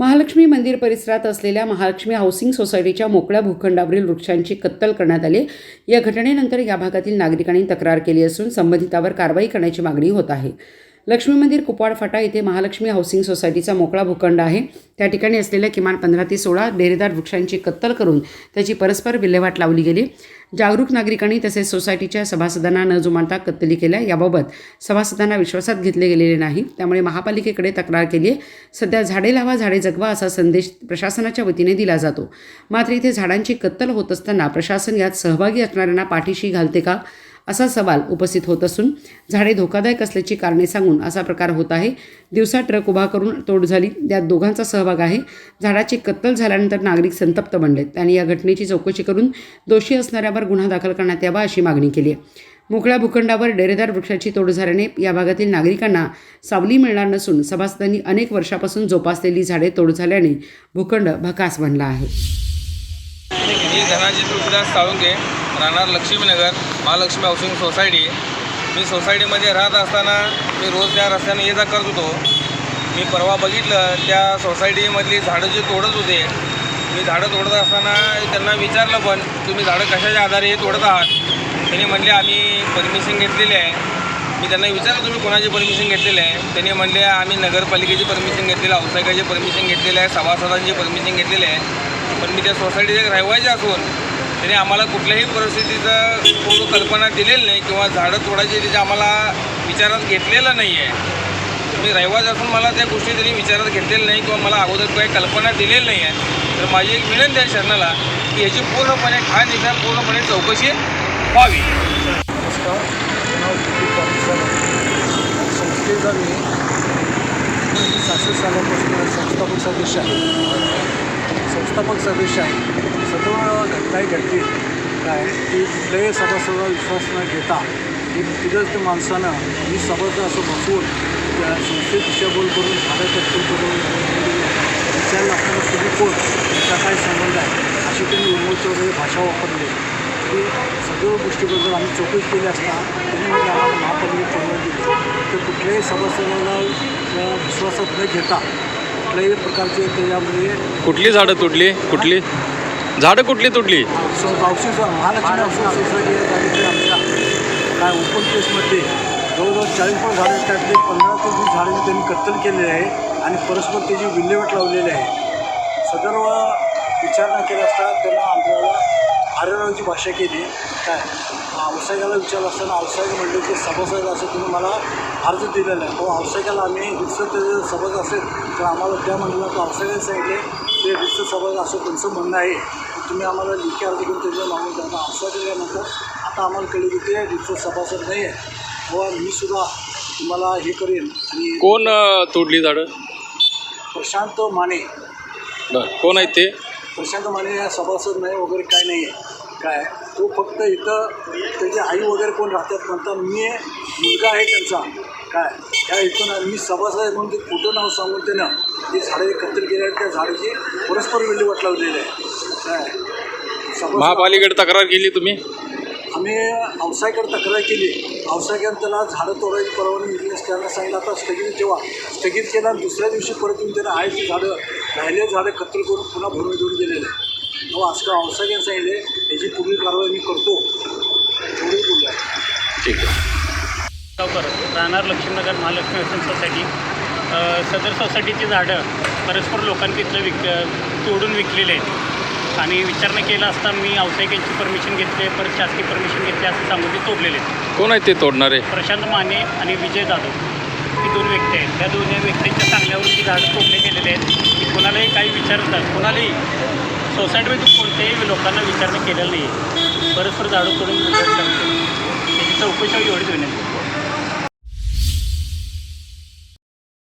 महालक्ष्मी मंदिर परिसरात असलेल्या महालक्ष्मी हाऊसिंग सोसायटीच्या मोकळ्या भूखंडावरील वृक्षांची कत्तल करण्यात आली. या घटनेनंतर या भागातील नागरिकांनी तक्रार केली असून संबंधितावर कारवाई करण्याची मागणी होत आहे. लक्ष्मी मंदिर कुपवाड फाटा येथे महालक्ष्मी हाऊसिंग सोसायटीचा मोकळा भूखंड आहे. त्या ठिकाणी असलेल्या किमान पंधरा ते सोळा डेरेदार वृक्षांची कत्तल करून त्याची परस्पर विल्हेवाट लावली गेली. जागरूक नागरिकांनी तसेच सोसायटीच्या सभासदांना न जुमानता कत्तली केल्या. याबाबत सभासदांना विश्वासात घेतले गेलेले नाही. त्यामुळे महापालिकेकडे तक्रार केली आहे. सध्या झाडे लावा झाडे जगवा असा संदेश प्रशासनाच्या वतीने दिला जातो. मात्र इथे झाडांची कत्तल होत असताना प्रशासन यात सहभागी असणाऱ्यांना पाठीशी घालते का? असा सवाल उपस्थित होत असून झाडे धोकादायक असल्याची कारणे सांगून असा प्रकार होत आहे. दिवसा ट्रक उभा करून तोड झाली. त्यात दोघांचा सहभाग आहे. झाडाची कत्तल झाल्यानंतर नागरिक संतप्त बनले. त्यांनी या घटनेची चौकशी करून दोषी असणाऱ्यावर गुन्हा दाखल करण्यात यावा अशी मागणी केली आहे. मोकळ्या भूखंडावर डेरेदार वृक्षाची तोड झाल्याने या भागातील नागरिकांना सावली मिळणार नसून सभासदांनी अनेक वर्षापासून जोपासलेली झाडे तोड झाल्याने भूखंड भकास बनला आहे. मी धनाजी तुळशीदास साळुंके राहणार लक्ष्मीनगर. Mahalaxmi housing society. मी सोसायटीमध्ये राहत असताना मी रोज त्या रस्त्याने ये जा करत होतो. मी परवा बघितलं त्या सोसायटीमधली झाडं जी तोडत होते मी झाडं तोडत असताना त्यांना विचारलं पण तुम्ही झाडं कशाच्या आधारे हे तोडत आहात? त्यांनी म्हणले आम्ही परमिशन घेतलेली आहे. मी त्यांना विचारलं तुम्ही कोणाची परमिशन घेतलेली आहे? त्यांनी म्हणले आम्ही नगरपालिकेची परमिशन घेतलेली आहे औसायकाची परमिशन घेतलेली आहे सभासदांची परमिशन घेतलेली आहे. पण मी त्या सोसायटीचे रहिवायचे असून त्याने आम्हाला कुठल्याही परिस्थितीचं पूर्ण कल्पना दिलेली नाही किंवा झाडं तोडायची त्याच्या आम्हाला विचारात घेतलेलं नाही आहे मी रहिवास असून मला त्या गोष्टी त्यांनी विचारात घेतलेल्या नाही किंवा मला अगोदर काही कल्पना दिलेली नाही आहे तर माझी एक विनंती आहे शरणाला की याची पूर्णपणे ठाण निशा पूर्णपणे चौकशी व्हावी. नमस्कार. संस्थेचा मी सहाशे सालापासून संस्थापक सदस्य आहे. संस्थापक सदस्य आहे. सर्व काय की कुठल्याही सभासदाला विश्वास न घेता एक तिघच माणसानं मी सभासद असं बसून त्या संस्थेत दिशाभूल करून झाडं कत्तल करून विचारलं असताना तुम्ही कोण? त्याचा काय संबंध आहे? अशी त्यांनी विमोच वगैरे भाषा वापरली. की सगळ्या गोष्टीबद्दल आम्ही चौकशी केली असता त्यांनी म्हणजे आम्हाला महापालिकेत परवानगी दिली. तर कुठल्याही सभासदाला विश्वासात न घेता कुठल्याही प्रकारचे त्याच्यामध्ये कुठली झाडं तुटली कुठली? झाडं कुठली तुटली? औषध महालक्ष्मी औषध सोसायटी या ठिकाणी आमच्या काय ओपन प्लेसमध्ये जवळजवळ चाळीस पण झाडे आहेत. त्यातले पंधरा ते वीस झाडे त्यांनी कत्तल केलेले आहे आणि परस्पर त्याची विल्हेवाट लावलेली आहे. सदर्व विचारणा केला असता त्यांना आमच्याला आरेरावची भाषा केली. काय? व्यावसायिकाला विचारलं असताना व्यावसायिक म्हणले की सभासद असं तुम्ही मला अर्ज दिलेला आहे. हो, तो व्यावसायिकाला आम्ही रिक्त त्याचे सभासद असेल तर आम्हाला त्या म्हणलं तर व्यावसायिकाने सांगितले ते रिक्त सभासद असं तुमचं म्हणणं आहे तुम्ही आम्हाला लिखी अर्ज करून त्याच्या मागून द्या व्यावसायिक दिल्यानंतर आता आम्हाला कळली की ते रिक्त सभासद नाही आहे व मी सुद्धा तुम्हाला हे करेन आणि कोण तोडली झाडं? प्रशांत माने. बर कोण आहेत ते? प्रशांत माने सभासद नाही वगैरे काय नाही आहे. काय? तो फक्त इथं त्याचे आई वगैरे कोण राहतात म्हणतात मी मुलगा आहे त्यांचा. काय? त्या इथून मी सभासद आहे म्हणून ते खोटं नाव सांगून त्यानं ते झाडे कत्तल केले आहेत त्या झाडाची परस्पर विल्हेवाट लावलेली आहे. काय? सभासद महापालिकेकडे तक्रार केली तुम्ही? आम्ही व्यावसायिकडे तक्रार केली. व्यावसायिकांनी त्याला झाडं तोडायची परवानगी दिली त्यांना सांगितलं आता स्थगित ठेवा. स्थगित केलं आणि दुसऱ्या दिवशी परत येऊन त्यांना आहे ती झाडं राहिले झाडं कत्तल करून पुन्हा भरून घेऊन गेलेले. मग आजकाल व्यावसायिकांनी सांगितले याची पुढील कारवाई मी करतो. एवढंच बोलल्या ठीक आहे. राहणार लक्ष्मीनगर महालक्ष्मी वसंत सोसायटी. सदर सोसायटीची झाडं परस्पर लोकांनी तिथलं विक तोडून विकलेले आहेत. आणि विचारणा केला असता मी व्यावसायिकांची परमिशन घेतली आहे परत शासकीय परमिशन घेतली असं सांगून ते तोडलेले आहेत. कोण आहेत ते तोडणारे? प्रशांत माने आणि विजय जाधव. ही दोन व्यक्ती आहेत. त्या दोन्ही व्यक्तींच्या सांगण्यावरून ही झाडं तोडले गेलेले आहेत. की कोणालाही काही विचारतात कोणालाही. सोसायटीमध्ये कोणत्याही लोकांना विचारणा केलेलं नाही आहे परस्पर झाडं करून विचार त्याची चौकशी एवढीच विनंती